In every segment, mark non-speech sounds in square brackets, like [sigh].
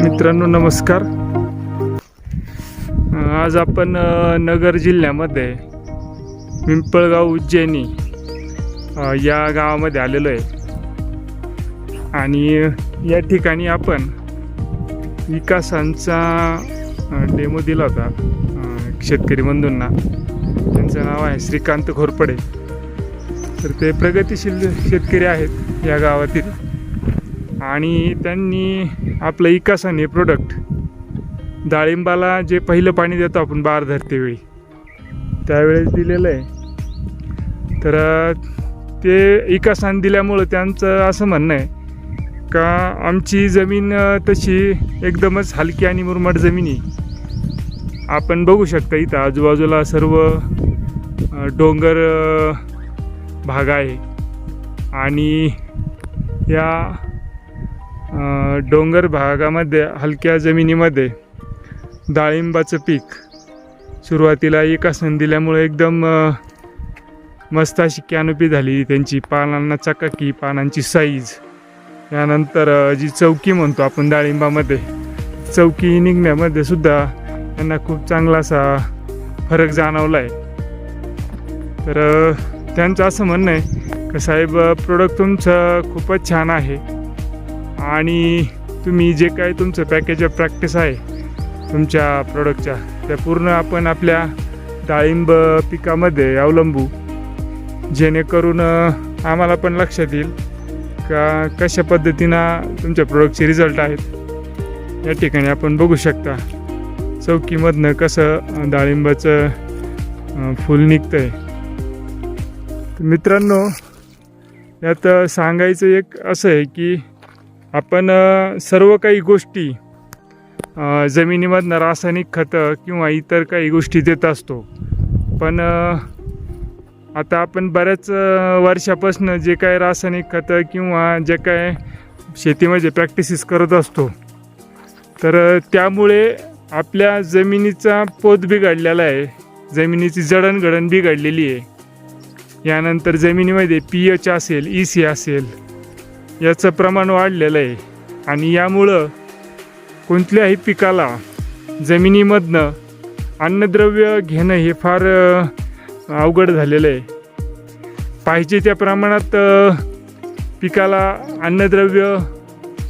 मित्रांनो नमस्कार. आज आपण नगर जिल्ह्यामध्ये पिंपळगाव उज्जैनी या गावामध्ये आलेलो आहे. आणि या ठिकाणी आपण विकासांचा डेमो दिला होता शेतकरी बंधूंना. त्यांचं नाव आहे श्रीकांत घोरपडे तर ते प्रगतिशील शेतकरी आहेत या गावातील. आणि त्यांनी आपलं इकासाने प्रोडक्ट डाळिंबाला जे पहिलं पाणी देतो आपण बार धरतेवेळी त्यावेळेस दिलेलं आहे. तर ते इकासान दिल्यामुळं त्यांचं असं म्हणणं आहे का आमची जमीन तशी एकदमच हलकी आणि मुरमाड जमीन आहे. आपण बघू शकता इथं आजूबाजूला सर्व डोंगर भाग आहे. आणि या डोंगर भागामध्ये हलक्या जमिनीमध्ये डाळिंबाचं पीक सुरुवातीला एका सण दिल्यामुळे एकदम मस्त अशी कॅनोपी झाली. त्यांची पानांना चकाकी पानांची साईज. यानंतर जी चौकी म्हणतो आपण डाळिंबामध्ये चौकी निघण्यामध्ये सुद्धा त्यांना खूप चांगला असा फरक जाणवला आहे तर त्यांचं असं म्हणणं आहे का साहेब प्रोडक्ट तुमचं खूपच छान आहे. आणि तुम्ही जे काय तुमचं पॅकेज ऑफ प्रॅक्टिस आहे तुमच्या प्रोडक्टच्या त्या पूर्ण आपण आपल्या डाळिंब पिकामध्ये अवलंबू. जेणेकरून आम्हाला पण लक्षात येईल का कशा पद्धतीनं तुमच्या प्रोडक्टचे रिझल्ट आहेत. या ठिकाणी आपण बघू शकता चौकीमधनं कसं डाळिंबाचं फूल निघतं आहे मित्रांनो यात सांगायचं एक असं आहे की आपण सर्व काही गोष्टी जमिनीमधनं रासायनिक खतं किंवा इतर काही गोष्टी देत असतो. पण आता आपण बऱ्याच वर्षापासून जे काय रासायनिक खतं किंवा जे काय शेतीमध्ये प्रॅक्टिसेस करत असतो तर त्यामुळे आपल्या जमिनीचा पोत बिघडलेला आहे. जमिनीची जडणघडण बिघडलेली आहे. यानंतर जमिनीमध्ये पी एच असेल ई सी असेल याचं प्रमाण वाढलेलं आहे. आणि यामुळं कोणत्याही पिकाला जमिनीमधनं अन्नद्रव्य घेणं हे फार अवघड झालेलं आहे. पाहिजे त्या प्रमाणात पिकाला अन्नद्रव्य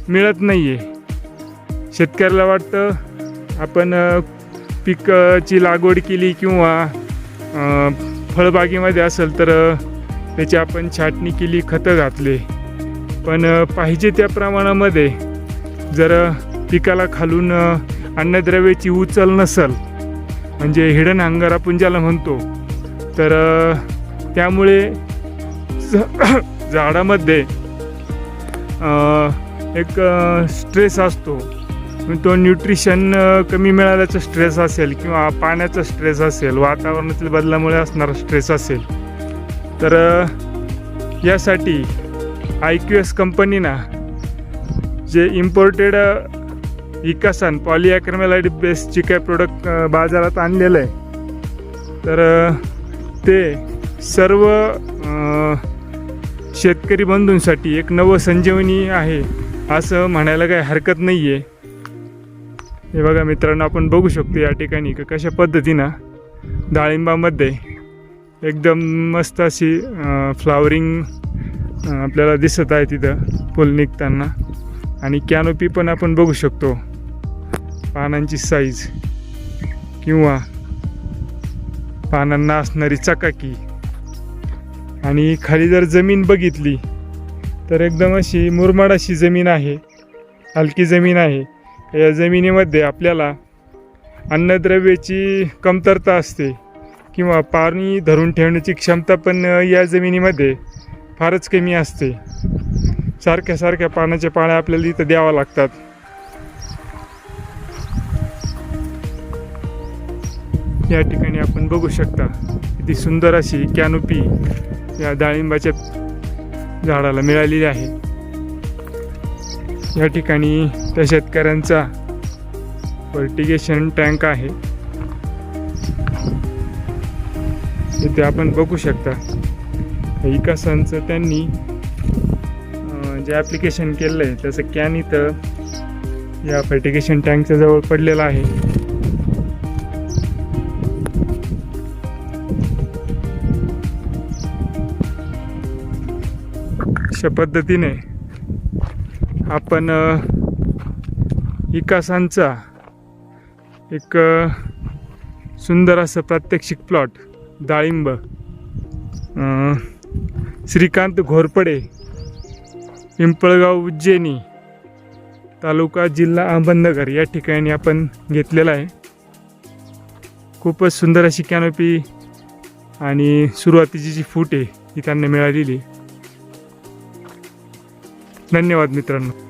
मिळत नाही आहे शेतकऱ्याला वाटतं आपण पिकाची लागवड केली किंवा फळबागेमध्ये असेल तर त्याची आपण छाटणी केली खतं घातले. पण पाहिजे त्या प्रमाणामध्ये जर पिकाला खालून अन्नद्रव्याची उचल नसल म्हणजे हिडन हंगर आपण ज्याला म्हणतो तर त्यामुळे [coughs] झाडामध्ये एक स्ट्रेस असतो. म्हणजे तो न्यूट्रिशन कमी मिळाल्याचा स्ट्रेस असेल किंवा पाण्याचा स्ट्रेस असेल वातावरणातील बदलामुळे असणारा स्ट्रेस असेल. तर यासाठी आय क्यू एस कंपनीना जे इम्पोर्टेड इकासन पॉलिॲक्रमेलाइड बेसची काय प्रोडक्ट बाजारात आणलेलं आहे तर ते सर्व शेतकरी बंधूंसाठी एक नवं संजीवनी आहे असं म्हणायला काही हरकत नाही आहे हे बघा मित्रांनो आपण बघू शकतो या ठिकाणी का कशा पद्धतीनं डाळिंबामध्ये एकदम मस्त अशी फ्लावरिंग आपल्याला दिसत आहे तिथं. फुल निघताना. आणि कॅनोपी पण आपण बघू शकतो. पानांची साईज किंवा पानांना असणारी चकाकी. आणि खाली जर जमीन बघितली तर एकदम अशी मुरमाड अशी जमीन आहे. हलकी जमीन आहे. या जमिनीमध्ये आपल्याला अन्नद्रव्याची कमतरता असते. किंवा पाणी धरून ठेवण्याची क्षमता पण या जमिनीमध्ये फारच कमी असते. सारख्या सारख्या पाण्याच्या पाळ्या आपल्याला इथं द्याव्या लागतात. या ठिकाणी आपण बघू शकता किती सुंदर अशी कॅनोपी या डाळिंबाच्या झाडाला मिळालेली आहे. या ठिकाणी त्या शेतकऱ्यांचा फर्टिगेशन टँक आहे. इथे आपण बघू शकता विकासांचं त्यांनी जे ॲप्लिकेशन केलं आहे त्याचं कॅन इथं या फर्टिगेशन टँकच्या जवळ पडलेलं आहे. अशा पद्धतीने आपण विकासांचा एक सुंदर असं प्रात्यक्षिक प्लॉट डाळिंब श्रीकांत घोरपडे पिंपळगाव उज्जैनी तालुका जिल्हा अहमदनगर या ठिकाणी आपण घेतलेला आहे. खूपच सुंदर अशी कॅनोपी आणि सुरुवातीची जी फूट आहे ती त्यांना मिळालेली धन्यवाद मित्रांनो.